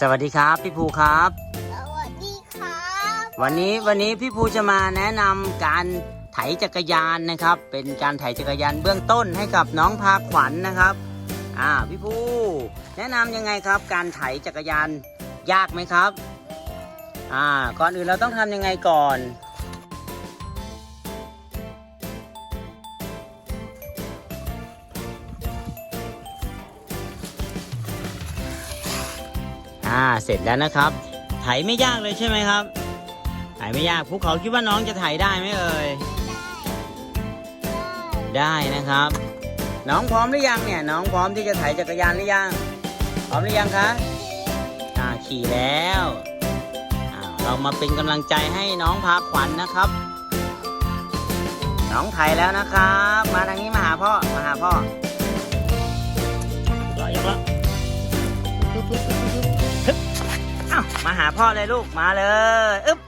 สวัสดีครับ พี่ภูครับ สวัสดีครับวันนี้วันนี้พี่ภูจะมาแนะนำการไถจักรยานนะครับ เป็นการไถจักรยานเบื้องต้นให้กับน้องพาขวัญนะครับ อ่าพี่ภูแนะนำยังไงครับ การไถจักรยานยากไหมครับ อ่าก่อนอื่นเราต้องทำยังไงก่อน อ่าเสร็จแล้วนะครับ ไถไม่ยากเลยใช่ไหมครับ ไถไม่ยากภูเขาคิดว่าน้องจะไถได้ไหมเอ่ยได้นะครับ น้องพร้อมหรือยังเนี่ย น้องพร้อมที่จะไถจักรยานหรือยัง พร้อมหรือยังคะอ่าขี่แล้วอ่าเรามาเป็นกำลังใจให้น้องพาขวัญนะครับ น้องไถแล้วนะครับ มาทางนี้มาหาพ่อมาหาพ่อ หาพ่อเลยลูกมาเลย อึ๊บ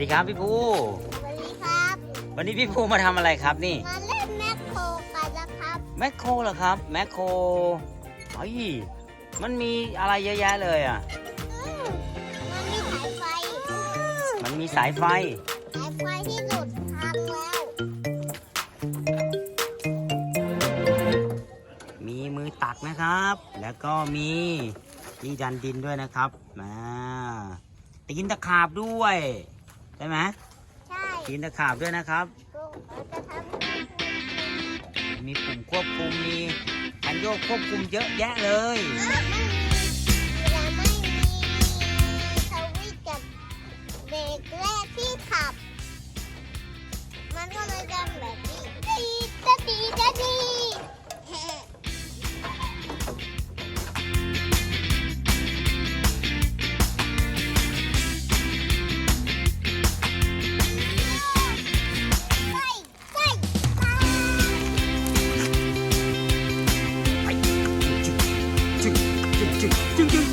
ดีครับพี่ภูสวัสดีครับ วันนี้พี่ภูมาทำอะไรครับนี่ มาเล่นแมคโครกันนะครับ แมคโครเหรอครับ แมคโครเฮ้ยมันมีอะไรเยอะแยะเลยอะอืมมันมีสายไฟ มันมีสายไฟ สายไฟที่หลุดพังแล้ว มีมือตักนะครับ แล้วก็มีที่ดันดินด้วยนะครับมาตีนตะขาบด้วย ใช่ไหมใช่ตีนตะขาบด้วยนะครับก็เราจะทำมีปุ่มควบคุมมีคันโยกควบคุมเยอะแยะเลยไม่มี do, do, do.